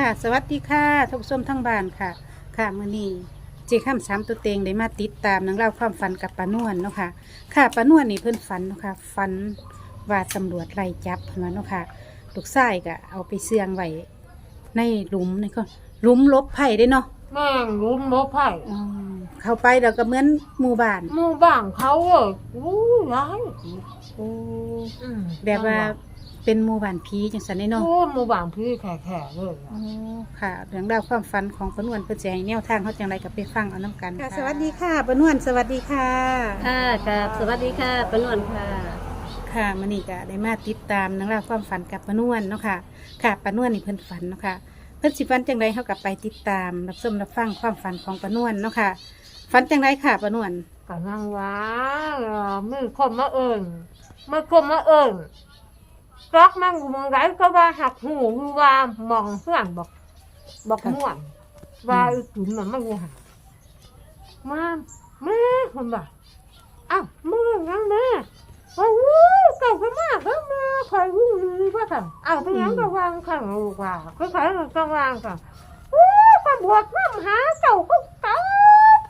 ค่ะ สวัสดีค่ะทุกผู้ชมทั้งบ้านค่ะ ค่ะมื้อนี้เจข้ามสามตัวเต็งได้มาติดตามนังเล่องราวความฝันกับปานวนเนาะค่ะ ค่ะปานวนนี่เพิ่นฝันเนาะค่ะฝันว่าตำรวจไล่จับเพิ่นว่าเนาะค่ะลูกชายก็เอาไปเสื่องไว้ในหลุมนี่ก็หลุมลบไผ่ได้เนาะแม่งรู้หมอไผ่อืมเข้าไปแล้วก็เหมือนหมู่บ้านหมู่บ้านเขาเอ้ยอู้ร้ายโอ้อืมแบบว่า เป็นหมู่บ้านผีจังซั่นได้เนาะโอ้หมู่บ้านพี่แข่ๆเลยอ๋อค่ะเรื่องราวความฝันของปานวนเพื่อจะให้แนวทางเขาจังไรกับไปฟังเอาน้ำกันค่ะ สวัสดีค่ะปานวนสวัสดีค่ะ ค่ะกับสวัสดีค่ะปานวลค่ะ ค่ะมันนี่ก็ได้มาติดตามเรื่องราวความฝันกับปานวนเนาะค่ะค่ะปานวนนี่เพิ่นฝันเนาะค่ะเพิ่นสิฝันจังไรเขากับไปติดตามรับชมรับฟังความฝันของปานวนเนาะค่ะฝันจังไรค่ะปานวน กำลังว่าเอ่อมือคนมาเอิญมือคนมาเอิญ รักมันอยู่มองไรก็ว่าหักหูอยู่ว่ามองเพื่อนบอกบอกม่วนว่าอีกถึงมันไม่รู้หามาแม่คนบ่าอ้าวมือยังแม่โอ้โหเก่ากันมากแล้วแม่คอยรู้ดีว่าค่ะอ้าวไปยังกระวางข้างลูกว่าค่อยๆกระวางค่ะโอ้ตำรวจน้ำหาเก่าก็เก่า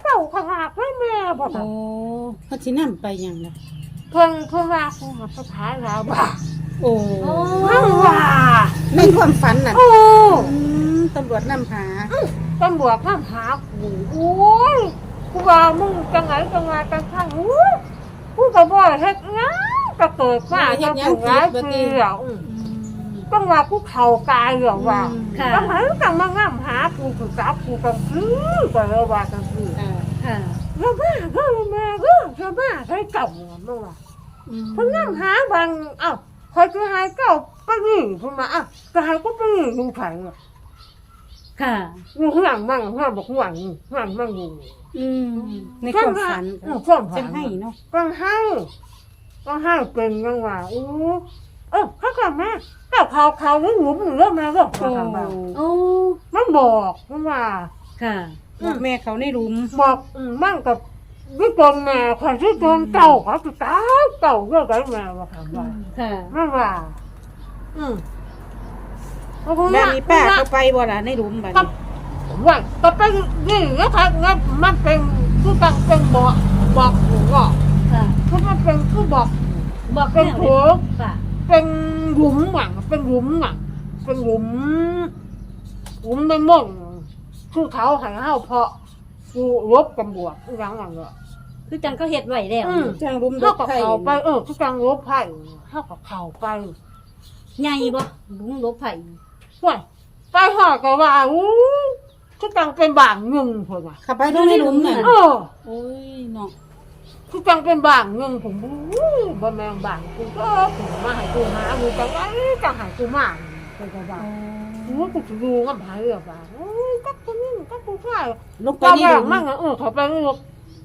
เก่าขนาดให้แม่บอกโอ้เพิ่นสินำไปหยังล่ะเพิ่งเพิ่งว่าคุณมาสุดท้ายแล้วบ่า โอ้เพิ่งว่าในความฝันน่ะโอ้อืมตำรวจนำหา ตำรวจน้ำหากูโอ้ยกูว่ามึงจังไหนจังไงจังข้างอู้กูก็บ่เฮ็ดหยังก็เกิดมาจังถึงหลายปีแล้วอืมอืมต้องว่ากูเข่ากายเหรอว่าค่ะ จังไหนจังมางามหากูคือจับกูกันคือก็เลยว่ากันคืออ่าค่ะแล้วแม่ก็แม่ก็จะมาให้เก่าเมื่อวานอืม เพิ่งงามหาบางเอ้า คอยจะหายเก่าไปนี่พุ่นมาอะจะหายก็ไปนี่ลุงไผ่ค่ะ อยู่ข้างหลังมั่งข้างบอกข้างหลังนี่ข้างหลังมั่งอยู่อืมในความฝันอืมความฝัจันงให้เนาะก็ให้ก็ให้เป็นยังว่าอู้เออข้ากับแม่ก็เขาเขาไม่หนูมึงเลิกมาหรอกโอ้โอ้มันบอกมันว่า ค่ะบอกแม่เขาในหลุม บอกอืมมั่งกับ วิจารแม่คนที่โดนเก่าเขาจะตายเก่าเรื่องไรแม่ว่าคำว่าค่ะมันว่า อืมแบบนี้ป้าเขาไปบ่ล่ะในหลุมบัดก็นี้ว่าก็ไปนี่นะครับงั้นมันเป็นคือกังเป็นบอกบอกหูว่าค่ะคือมันเป็นคือบอกบอกเป็นแม่หัเลวยค่ะเป็นหลุมหวังเป็นหลุมหวังเป็นหลุมหลุมในม่งคือเขาใหายเฮาเพราะกู ลบตำรวจอหยังอย่างเงี้ยคือจังเขาเฮ็ดไว้แล้วอืมจังหลุมดเท่าอกกับไผ่เขาไปเออคือกังลบไผ่เท่ากับเขาไปใหญ่บ่ลุงลบไผ่ห่วยไปหอก็ว่าอู้คือกังเป็นบางเงินคนว่ะเข้าไปตรงในหลุมน่ะเออโอ้ยเนาะคือจังเป็นบางเงินผมอู้บ่แมงบางกูก็ถึงมาให้กูหากูจังไอ้จังหากูมา เป็นจังว่ากูว่ากูจะดูงับหายเรื่องบ้างโอ้ยกักคนนี้กักกูใช่ลงไปก็ในแบหลุบมมั่งเออเขาไปนี่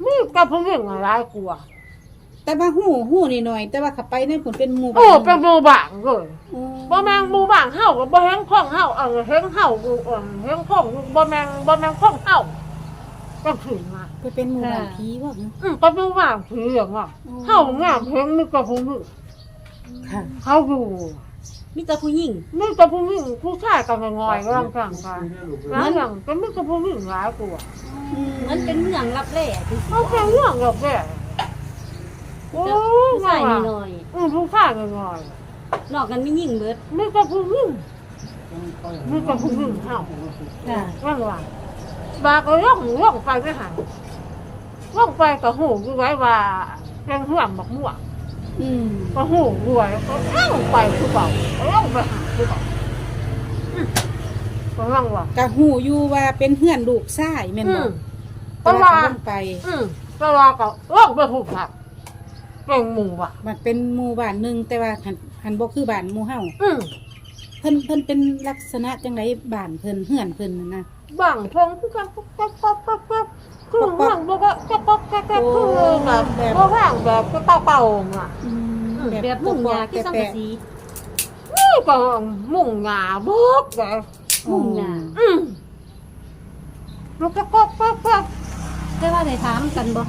นี่กับพวกนี้อะไรกูอะแต่ว่าหูหูนี่หน่อยแต่ว่าเข้าไปในผลเป็นหมู่โอ้เป็นหมู่บางเลย โอ้บ่แมงหมู่บางเฮาก็บ่แฮงพ่องเฮาเออแฮงเฮากูเออแฮงพ่องบ่แมงบ่แมงพ่องเฮาก็ถึงมาไปเป็นหมู่บ้านผีว่าอืมก็หมู่บางคืออย่างว่าเฮางามแฮงนี่ก็พวกนี้ค่ะ เขาอยู่ มีแต่ผู้หญิงนี่ก็ผู้หญิงผู้ชายก็งอยๆร่างกายกันแล้วอย่างก็ไม่ก็ผู้หญิงหลายกว่ามันเป็นเมืองลับแร่ที่สิเขาเป็นเรื่องแบบนี้โอ้ยผู้ชายนิดหน่อยอืมผู้ชายงอยนอกกันไม่ยิ่งเบิดๆนี่ก็ผู้หญิงนี่ก็ผู้หญิงเฮาค่ะร่างว่าบาก็ย่องย่องไปไม่หันย่องไปก็หูอยู่ไว้ว่าเป็นห่วงบักม่วง อืมก็หูด้วยก็ย่องไปคือเปล่าก็ย่องไปหาคือเปล่าอืมก็ร่างว่ากะหูอยู่ว่าเป็นเพื่อนลูกชายแม่นอืบ่มแต่ว่าเขาลงไป อืมแต่ว่าก็ลอกไปถูกผักเป็นหมูอะ มันเป็นหมู่บ้านหนึงแต่ว่าหันหันบ่คือบ้านหมู่เฮาอืมเพิ่นเพิ่นเป็นลักษณะจังไดบ้านเพิ่นเฮือนเพิ่นน่ะนะ บางทงคือกันป๊อกป๊อกป๊อกป๊อกป๊อก คือห่างบอกว่าจะป๊อกแก๊กแก๊กคือแบบก็ห่างแบบก็เป่าเป่าๆอะอืมแบบมุ่งยาที่สังกะสีนี่ก็มุ่งหงาบอกแบบมุ่งยาอืมแล้วก็ป๊อกป๊อกป๊อกแต่ว่าได้ถามกันบ่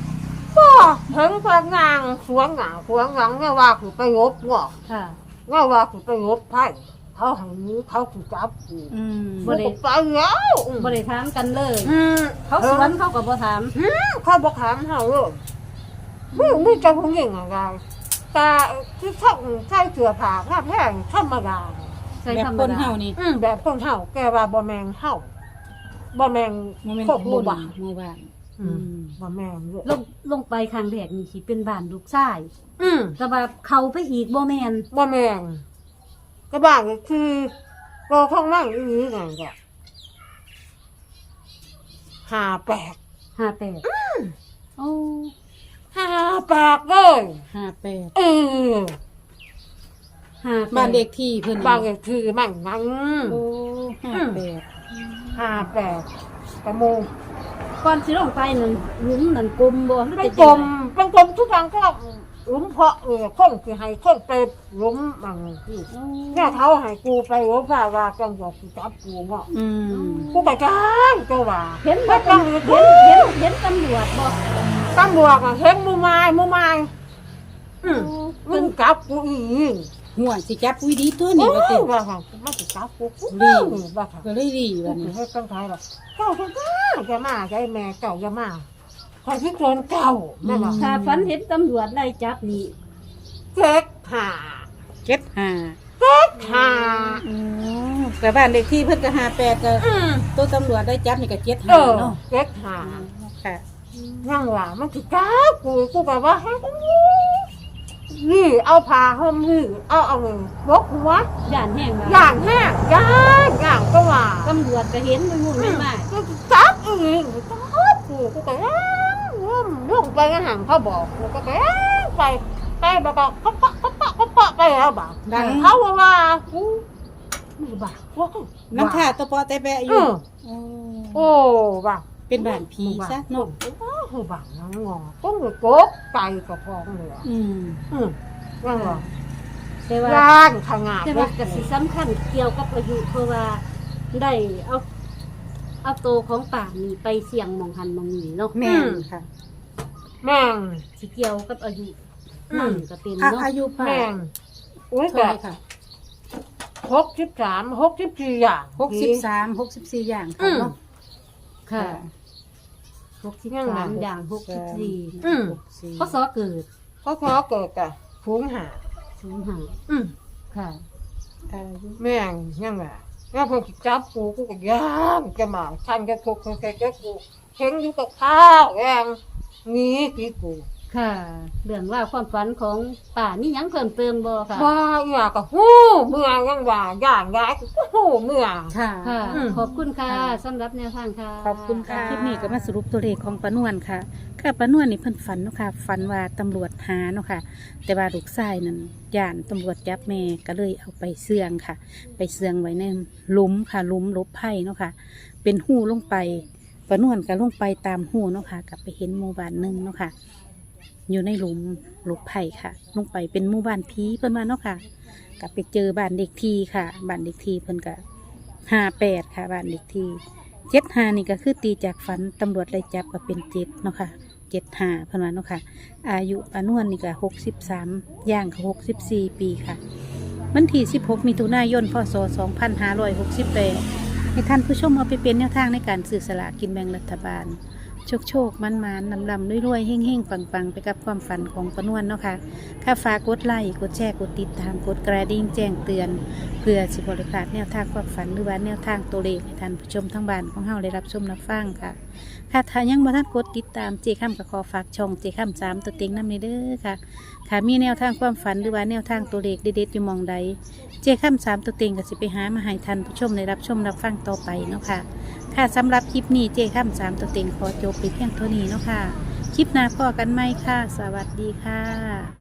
ก็เห็นพนางสวนหงาสวนหลังเนี่ยว่าคือไปลบว่ะค่ะเนี่ยว่าคือไปลบไพ่ไพ่ เขาใหายนี้เขาถูกจับกูอืมบ่ได้ไปแล้วอืมบ่ได้ถามกันเลย อืมเขาสวนเขาก็บ่ถามเขาบอกถามเฮาเลยมึงมึงจะพูดยังไงแต่ที่ชอบใส่เสื้อผ้าผ้าแพงธรรมดา ใส่แบบธรรมคนดาเฮานี่อืมแบบคนเฮาแกว่าบ่แมงเฮาบ่แมงโมเมนพวต์กคหมู่นบ้านหมู่บ้านอือืมมบ่แมงเลยลงลงไปครั้งแรกนี่สิเป็นบ้านลูกชายอืมแต่ว่าเขาไปอีกบ่แม่นบ่แมง ก็บ้านก็คือก็ท้องนั่งอีนี่ไงก็หาแปลก58โอ้หาแปลกเลยห้าแปดเออ58บ้านเด็กที่เพิ่นบางก็คือมันงั้นโอ้ห้าแปดหาแปลกกระมูก่อนสิลงไปนั่นหลุมนั่นกลมบ่หรือเป็นจะกลมเป็นกลมทุกครั้งก็ หลุมเพาะเออคนคือให้คนไปหลุมมันที่โอ้แม่เขาให้กูไปหลุมว่าว่าจังหวะกูจับกูเนาะอืมกูไปกันก็ว่าเห็นไม่บ่ต้องเห็นเห็นเห็นเห็นตำรวจบ่ตำรวจอะเห็นมือไม้มือไม้อืมมึงจับกูอีกหัวสิจับอุ้ยดีตัวโอ้นี่ว่าติว่าค่ะกูไม่สิจับกูกูดีว่าค่ะ ก็เลยดีกูวันถืนี้อให้ตั้งใจหรอกเจ้าจะมาจะมาใจแม่เจ้าจะมา ใครที่โดนเก่าแม่บอกถ้าฝันเห็นตำรวจไล่จับนี่เจ็ดหาเจ็ดห้าเจ็ดหาอืมแต่บ้านเด็กที่เพิ่นก็ห้าแปดก็อืมตัวตำรวจได้จับนี่ก็เจ็ดเอห้าอเนาะเจ็ดหาค่ะ นั่งว่ามันคือจ้ากูกูแบบว่าให้กูนี่เอาผ้าห่มนี่เอาเอาเงินบกหัวย่านแห้งว่าอย่างแห้งย่างอย่างก็ว่า ตำรวจก็เห็นมันมุ่งไม่มากูจับเองจับกูกูก็ย่า งลงไปก็หันเขาบอกกูก็ย่างไปไปบบว่าเขาปะเขาปะเขาปะไปแล้วบ่าดัง เขาว่าว่ากูไม่บ้าว่าน้ำท่าตะปอแต่แบะอเอยู่อโอ้โอ้บ้าเป็นบ้านผีซะเนาะโอ้โหบ้าน้องงอต้องเลยกบไก่กับพองเหลยอืมอืมนั่งหรอแต่ว่าย่างทางานแต่ว่าก็สิสำคัญเกี่ยวกับอายุเพราะว่าได้เอาเอาโตวของป่านี่ไปเสี่ยงหมองหันหมองนี่เนาะแม่นค่ะ แม่งสิเกี่ยวกับอายุอืมนั่นก็เป็นอะเนาะอายุป่าแม่งอุ้ยเท่าแบไหบร่ค่ะหกสิบสามหกสิบสี่อย่าง หกสิบสามหกสิบสี่อย่างอืค่ะม เนาะค่ะหกสิบสามอย่างหกสิบสี่อืมหกสี่พศเกิดเขาขอเกิดกับฟูงหาศูนย์ห้าอืมค่ะ อายุแม่งยังไงแล้วพอจับกูกูก็ย่างจะมาทันก็ทุกข์แกก็กูเห็นอยู่กับข้าวแอง งี้กี่กูค่ะ เรื่องราวความฝันของป่านี่ยังเพิ่มเติมบ่ค่ะ ว่าอยากกับหู้เมื่อยังว่าย่างย้ายกูก็หู้เมื่อ ค่ะ ค่ะ อืม ขอบคุณค่ะค่ะสำหรับแนวทางค่ะ ขอบคุณค่ะ คลิปนี้ก็มาสรุปตัวเลขของปานวนค่ะ ค่ะปานวนนี่เพิ่นฝันเนาะค่ะ ฝันว่าตำรวจหาเนาะค่ะ แต่ว่าลูกชายนั่นย่านตำรวจจับแม่ก็เลยเอาไปเสื่องค่ะ ไปเสื่องไว้ในหลุมค่ะหลุมหลบไผ่เนาะค่ะ เป็นหูลงไป ปานวนก็ลงไปตามหูเนาะค่ะกลับไปเห็นหมู่บ้านหนึ่งเนาะค่ะ อยู่ในหลุมหลบไผ่ค่ะ ลงไปเป็นหมู่บ้านผีเพิ่นมาเนาะค่ะกลับไปเจอบ้านเด็กทีค่ะบ้านเด็กทีเพิ่นก็ห้าแปดค่ะบ้านเด็กทีเจ็ดหานี่ก็คือตีจากฝันตำรวจไล่จับก็เป็นเจ็ดเนาะค่ะเจ็ดหาเพิ่นว่าเนาะค่ะ อายุปานวนนี่ก็หกสิบสามย่างหกสิบสี่ปีค่ะ วันที่สิบหกมิถุนายนพศสองพันห้าร้อยหกสิบแปด ให้ท่านผู้ชมเอาไปเป็นแนวทางในการสื่อสลากกินแบ่งรัฐบาล โชคโชคมันมันลำลำรวยๆเฮ่งเฮ่งปังปังไปกับความฝันของปนวนเนาะค่ะค่าฝากกดไลค์กดแชร์กดติดตามกดกระดิ่งแจ้งเตือน เพื่อสิบริพลาดแนวทางความฝันหรือว่าแนวทางตัวเลขให้ท่านผู้ชมทั้งบ้านของเฮาได้รับชมรับฟังค่ะ ค่ะถ้ายังบ่ทันกดติดตามเจข้ามกับขอฝากช่องเจข้ามสามตัวเต็งน้ำในเด้อค่ะค่ะมีแนวทางความฝันหรือว่าแนวทางตัวเลขเด็ดๆอยู่มองใดเจข้ามสามตัวเต็งก็สิไปหามาให้ท่านผู้ชมได้รับชมรับฟังต่อไปเนาะค่ะ ค่ะสำหรับคลิปนี้เจข้ามสามตัวเต็งขอจบไปเพียงเท่านี้เนาะค่ะ คลิปหน้าพอกันไหมค่ะ สวัสดีค่ะ